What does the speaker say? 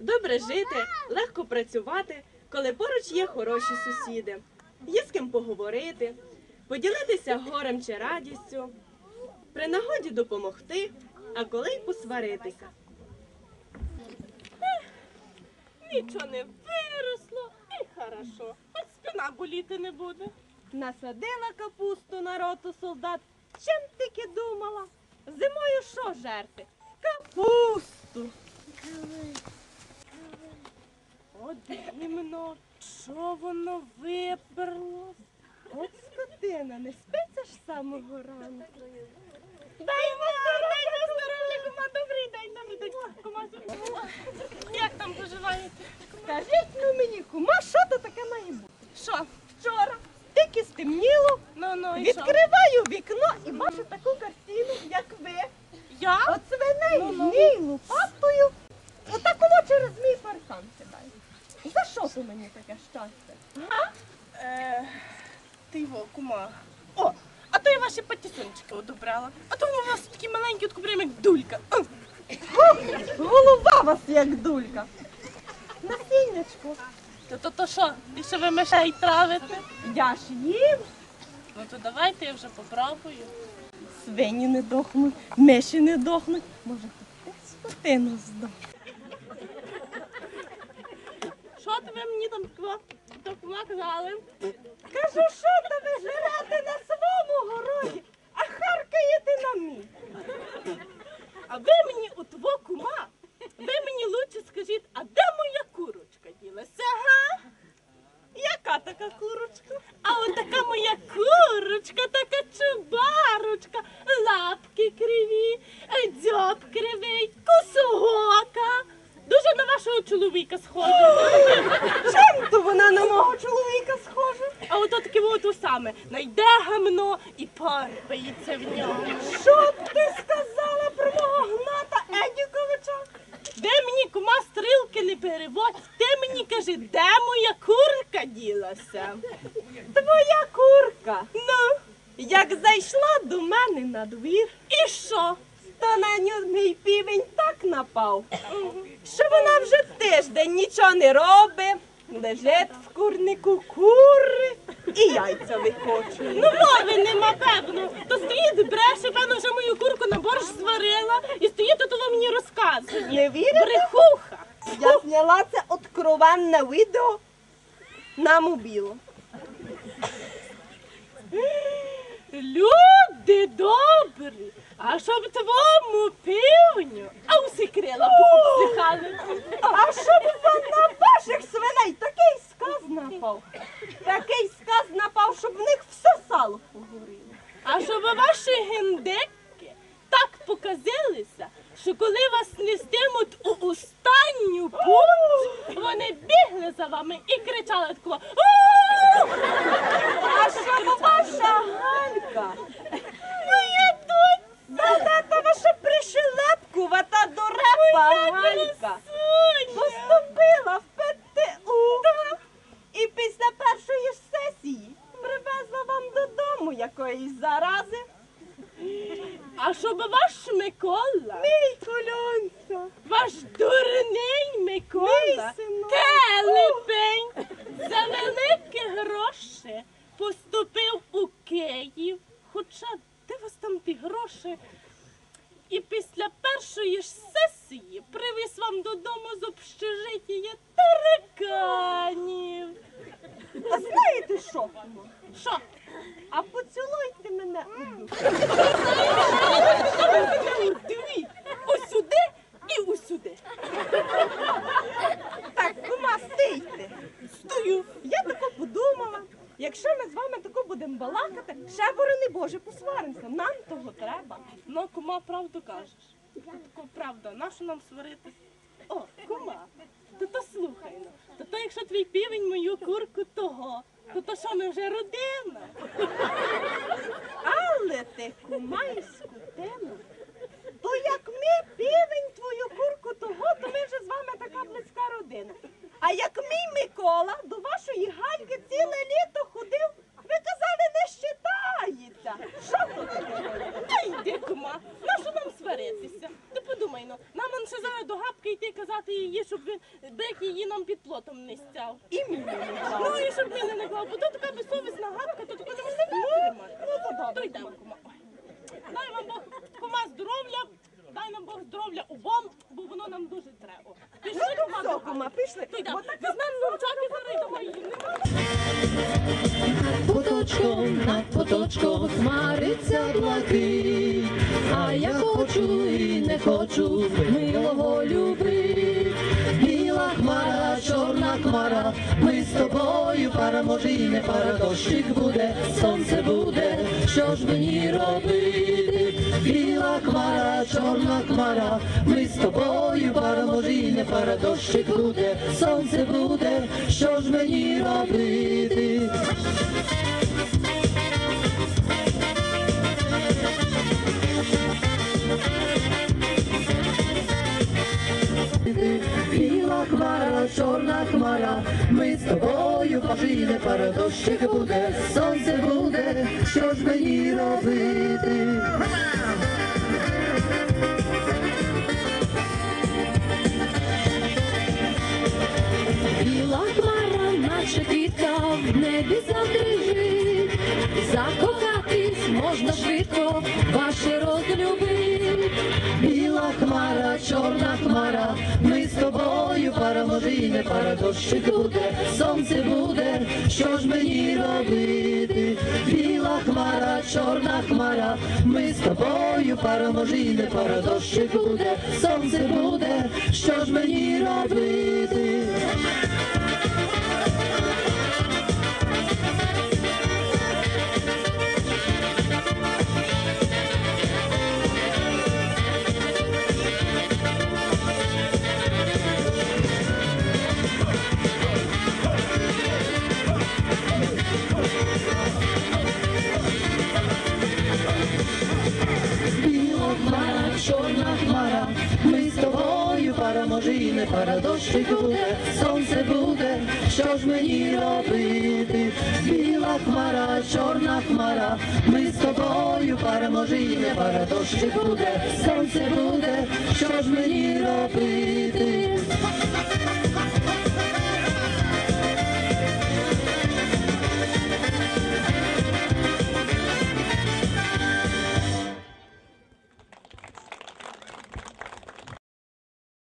Добре жити, легко працювати, коли поруч є хороші сусіди. Є з ким поговорити, поділитися горем чи радістю, при нагоді допомогти, а коли й посваритися. Нічого не виросло, і хорошо. Хоч спина боліти не буде. Насадила капусту на роту солдат. Чим тільки думала? Зимою що жерти? Капусту. От іменно, що воно виперло? От скотина, не спиться ж з самого ранку. Дай на здоров'я, кума, добрий день, добрий день. Кума, як там поживаєте? Скажіть ну мені, кума, що то таке має бути? Що? Вчора тільки стемніло, Ну, ну, і відкриваю вікно і бачу таку картину, як ви. Я? От свиней Ну, ну. лопатою, отакого через мій паркан кидаю. За що то мені таке щастя? Е, ти його, кума. О, а то я ваші патісончики одобрала. А то у вас такі маленькі, от прямо як дулька. М. Голова вас як дулька. Насіннячко. То то, то що? Що ви мишей травите? Я ж їм. Ну то давайте я вже попробую. Свині не дохнуть, миші не дохнуть. Може, ти скотину здох. Що то ви мені там казали? Кажу, що то ви жрете на своєму городі, а харкаєте на мій. А ви мені у твого кума, ви мені лучше скажіть, а де моя курочка ділася, га? Яка така курочка? А от така моя курочка, така чубарочка, лапки криві, дзьоб кривий, косогока. На вашого чоловіка схожа. Чим то вона на мого чоловіка схожа? А ото таке от саме найде гамно і порпається в ньому. Що ти сказала про мого гната Едіковича? Ви мені кума стрілки не переводь, ти мені кажи, де моя курка ділася? Твоя курка. Ну, Як зайшла до мене на двір, і що? То на нього мій півень так напав, що вона вже тиждень нічого не робить, лежить в курнику кури і яйця викочує. Ну, мови нема, певно. То стоїть, бреше, певно, вже мою курку на борщ зварила і стоїть, то воно мені розказує. Не вірите? Брехуха. Я зняла це откровенне відео на мобілу. Люди добрі, а щоб твому півню, а усі крила пообсихали. А щоб вам на ваших свиней такий сказ напав. Такий сказ напав, щоб в них все сало погоріло. А щоб ваші гендики так показилися, що коли вас нестимуть у останню путь, вони бігли за вами і кричали такого. А щоб ваша Галька, Моя доця! та та ваша пришелепкувата дурепа Галька, Соня! поступила в ПТУ і після першої ж сесії привезла вам додому якоїсь зарази. А щоб ваш Микола, Мій колонця. ваш дурний Микола, телепень, за великі гроші поступив у Київ. Хоча де вас там ті гроші? І після першої ж сесії привіз вам додому з общежиття тараканів. А знаєте що? Що? А поцілуйте мене у душу. Дві. Усюди і усюди. Так, кума, стійте. Стою. Я тако подумала. Якщо ми з вами тако будемо балакати, ще борони Боже, посваримося. Нам того треба. Ну, кума, правду кажеш. Тако правда, нащо нам сваритись? О, кума, то то слухай ну. То то якщо твій півень мою курку того, то то що ми вже родина? Але ти кума і скотину. То як ми півень твою курку того, то ми вже з вами така близька родина. А як мій Микола до вашої гальки ціле літо ходив, ви казали, не щитається. Що таке? Та йди, кума, нащо нам сваритися? Ти подумай, ну, нам он ще зараз до гапки йти казати її, щоб він бик її нам під плотом не стяв. І мені не Ну і щоб мене не клав, бо то така безсовісна гадка, то таке не може витримати. Ну, то добре. То йдемо, кума. Дай вам Бог, кума, здоров'я, дай нам Бог здоров'я обом, бо воно нам дуже треба. Пішли, кума, Все, до кума, пішли. То йдемо. Візьмемо ручаки, зараз йдемо її. поточком, над поточком хмариться блакить, а я хочу і не хочу милого любить. Біла хмара, чорна хмара, ми з тобою пара, може і не пара, дощик буде, сонце буде, що ж мені робити? Біла хмара, чорна хмара, ми з тобою пара, може і не пара, дощик буде, сонце буде, що ж мені робити? Хмара, ми з тобою пожине пара, дощик буде, сонце буде, що ж мені робити? Біла хмара, наша квітка в небі задрижить, закохатись можна швидко, ваше розлюбить. Біла хмара, чорна хмара, тобою пара, не пара, дощик буде, сонце буде, що ж мені робити? Біла хмара, чорна хмара, ми з тобою пара, не пара, дощик буде, сонце буде, що ж мені робити? Не дощик буде, сонце буде, що ж мені робити? Біла хмара, чорна хмара, ми з тобою пара, може і не пара, дощик буде, сонце буде, що ж мені робити?